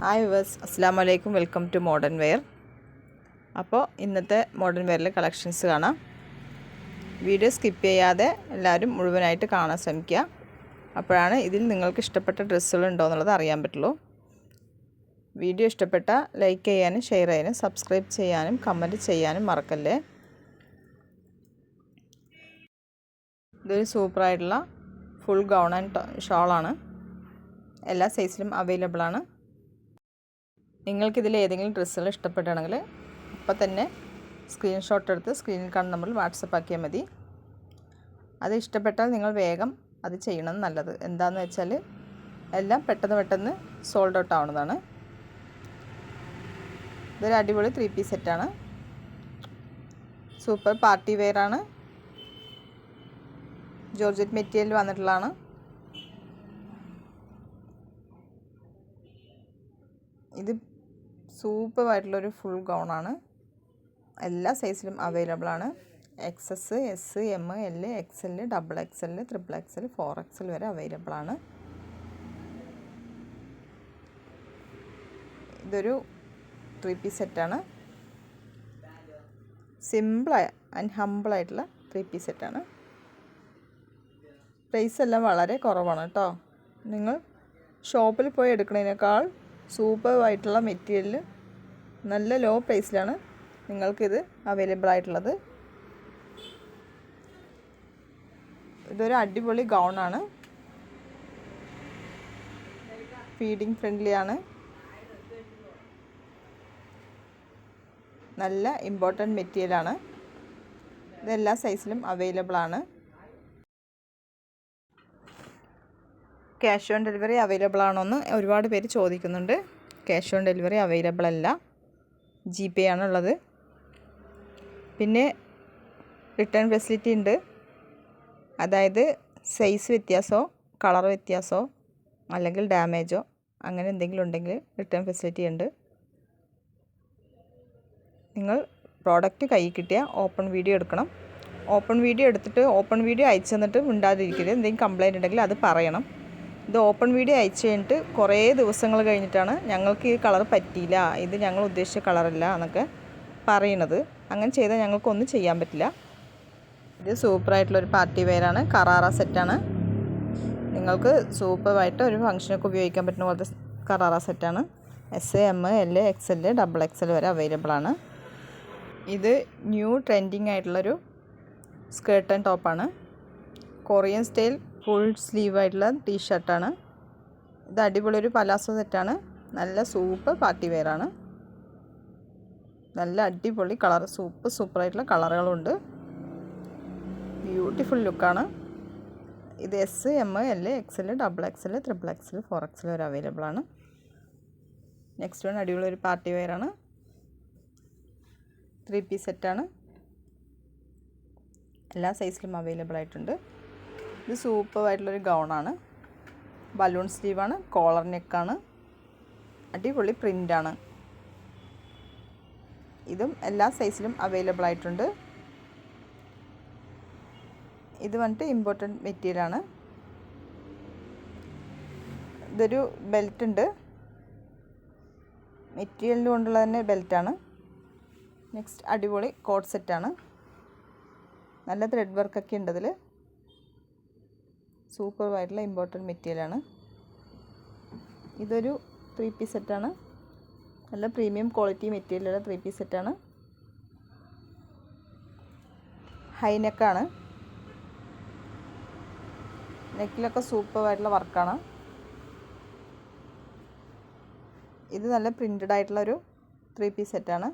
Hi verse അസ്സാം വലൈക്കും welcome to modern wear അപ്പോൾ ഇന്നത്തെ മോഡേൺ വെയറിലെ കളക്ഷൻസ് കാണാം. വീഡിയോ സ്കിപ്പ് ചെയ്യാതെ എല്ലാവരും മുഴുവനായിട്ട് കാണാൻ ശ്രമിക്കുക. അപ്പോഴാണ് ഇതിൽ നിങ്ങൾക്ക് ഇഷ്ടപ്പെട്ട ഡ്രസ്സുകൾ ഉണ്ടോ എന്നുള്ളത് അറിയാൻ പറ്റുള്ളൂ. വീഡിയോ ഇഷ്ടപ്പെട്ട ലൈക്ക് ചെയ്യാനും ഷെയർ ചെയ്യാനും സബ്സ്ക്രൈബ് ചെയ്യാനും കമന്റ് ചെയ്യാനും മറക്കല്ലേ? ഇതൊരു സൂപ്പറായിട്ടുള്ള ഫുൾ ഗൗൺ ആൻഡ് ഷോളാണ് എല്ലാ സൈസിലും അവൈലബിൾ ആണ്. നിങ്ങൾക്കിതിൽ ഏതെങ്കിലും ഡ്രസ്സുകൾ ഇഷ്ടപ്പെടുകയാണെങ്കിൽ അപ്പോൾ തന്നെ സ്ക്രീൻഷോട്ട് എടുത്ത് സ്ക്രീനിൽ കാണുന്ന നമ്മൾ വാട്സപ്പ് ആക്കിയാൽ മതി. അത് ഇഷ്ടപ്പെട്ടാൽ നിങ്ങൾ വേഗം അത് ചെയ്യണം നല്ലത്. എന്താണെന്ന് വെച്ചാൽ എല്ലാം പെട്ടെന്ന് പെട്ടെന്ന് സോൾഡ് ഔട്ട് ആവുന്നതാണ്. ഇതൊരു അടിപൊളി ത്രീ പീസ് സെറ്റാണ് സൂപ്പർ പാർട്ടി വെയർ ആണ്. ജോർജറ്റ് മെറ്റീരിയൽ വന്നിട്ടുള്ളതാണ്. ഇത് സൂപ്പറായിട്ടുള്ളൊരു ഫുൾ ഗൗണാണ് എല്ലാ സൈസിലും അവൈലബിൾ ആണ്. X S S M L X L double X L triple X L four X L വരെ അവൈലബിൾ ആണ്. ഇതൊരു ത്രീ പീസ് സെറ്റാണ് സിമ്പിൾ ആൻഡ് ഹമ്പിളായിട്ടുള്ള ത്രീ പീസ് സെറ്റാണ് പ്രൈസ് എല്ലാം വളരെ കുറവാണ് കേട്ടോ നിങ്ങൾ ഷോപ്പിൽ പോയി എടുക്കുന്നതിനേക്കാൾ സൂപ്പറായിട്ടുള്ള മെറ്റീരിയൽ നല്ല ലോ പ്രൈസിലാണ് നിങ്ങൾക്കിത് അവൈലബിൾ ആയിട്ടുള്ളത് ഇതൊരു അടിപൊളി ഗൗണാണ്. ഫീഡിങ് ഫ്രണ്ട്ലി ആണ് നല്ല ഇമ്പോർട്ടന്റ് മെറ്റീരിയലാണ്. ഇതെല്ലാ സൈസിലും അവൈലബിൾ ആണ് ക്യാഷ് ഓൺ ഡെലിവറി അവൈലബിൾ ആണോ എന്ന് ഒരുപാട് പേര് ചോദിക്കുന്നുണ്ട്. ക്യാഷ് ഓൺ ഡെലിവറി അവൈലബിൾ അല്ല. ജി പേ ആണുള്ളത്. പിന്നെ റിട്ടേൺ ഫെസിലിറ്റി ഉണ്ട്. അതായത് സൈസ് വ്യത്യാസമോ കളർ വ്യത്യാസമോ അല്ലെങ്കിൽ ഡാമേജോ അങ്ങനെ എന്തെങ്കിലും ഉണ്ടെങ്കിൽ റിട്ടേൺ ഫെസിലിറ്റി ഉണ്ട്. നിങ്ങൾ പ്രോഡക്റ്റ് കൈ കിട്ടിയ ഓപ്പൺ വീഡിയോ എടുക്കണം. ഓപ്പൺ വീഡിയോ എടുത്തിട്ട് ഓപ്പൺ വീഡിയോ അയച്ചു തന്നിട്ട് മിണ്ടാതിരിക്കരുത്. എന്തെങ്കിലും കംപ്ലയിന്റ് ഉണ്ടെങ്കിൽ അത് പറയണം. ഇത് ഓപ്പൺ വീഡിയോ അയച്ചു കഴിഞ്ഞിട്ട് കുറേ ദിവസങ്ങൾ കഴിഞ്ഞിട്ടാണ് ഞങ്ങൾക്ക് ഈ കളർ പറ്റിയില്ല. ഇത് ഞങ്ങൾ ഉദ്ദേശിച്ച കളറല്ല എന്നൊക്കെ പറയണത്. അങ്ങനെ ചെയ്താൽ ഞങ്ങൾക്കൊന്നും ചെയ്യാൻ പറ്റില്ല. ഇത് സൂപ്പറായിട്ടുള്ളൊരു പാർട്ടി വെയറാണ് കറാറ സെറ്റാണ് നിങ്ങൾക്ക് സൂപ്പറായിട്ട് ഒരു ഫംഗ്ഷനൊക്കെ ഉപയോഗിക്കാൻ പറ്റുന്ന പോലത്തെ കറാറ സെറ്റാണ് S M L X L double X L വരെ അവൈലബിൾ ആണ്. ഇത് ന്യൂ ട്രെൻഡിങ് ആയിട്ടുള്ളൊരു സ്കേർട്ട് ആൻഡ് ടോപ്പാണ് കൊറിയൻ സ്റ്റൈൽ ഫുൾ സ്ലീവ് ആയിട്ടുള്ള ടീഷർട്ടാണ് ഇത് അടിപൊളി ഒരു പലാസോ സെറ്റാണ് നല്ല സൂപ്പർ പാർട്ടി വെയറാണ് നല്ല അടിപൊളി കളർ സൂപ്പർ സൂപ്പറായിട്ടുള്ള കളറുകളുണ്ട് ബ്യൂട്ടിഫുൾ ലുക്കാണ് ഇത് S M L X L double X L triple X L four X L വരെ അവൈലബിൾ ആണ്. നെക്സ്റ്റ് വൺ അടിപൊളി ഒരു പാർട്ടി വെയറാണ് ത്രീ പീസ് സെറ്റാണ് എല്ലാ സൈസിലും അവൈലബിൾ ആയിട്ടുണ്ട്. ഇത് സൂപ്പറായിട്ടുള്ളൊരു ഗൗണാണ്. ബലൂൺ സ്ലീവാണ് കോളർ നെക്കാണ്. അടിപൊളി പ്രിന്റാണ് ഇതും എല്ലാ സൈസിലും അവൈലബിൾ ആയിട്ടുണ്ട്. ഇത് വന്നിട്ട് ഇമ്പോർട്ടന്റ് മെറ്റീരിയലാണ് ഇതൊരു ബെൽറ്റ് ഉണ്ട്. മെറ്റീരിയൽ കൊണ്ടുള്ള തന്നെ ബെൽറ്റാണ് നെക്സ്റ്റ് അടിപൊളി കോട്ട് സെറ്റാണ്. നല്ല ത്രെഡ് വർക്കൊക്കെ ഉണ്ട് അതിൽ സൂപ്പറായിട്ടുള്ള ഇമ്പോർട്ടന്റ് മെറ്റീരിയലാണ്. ഇതൊരു ത്രീ പീസ് സെറ്റാണ് നല്ല പ്രീമിയം ക്വാളിറ്റി മെറ്റീരിയലുള്ള ത്രീ പീസ് സെറ്റാണ് ഹൈനെക്കാണ് നെക്കിലൊക്കെ സൂപ്പറായിട്ടുള്ള വർക്കാണ് ഇത് നല്ല പ്രിന്റഡ് ആയിട്ടുള്ള ഒരു ത്രീ പീസ് സെറ്റാണ്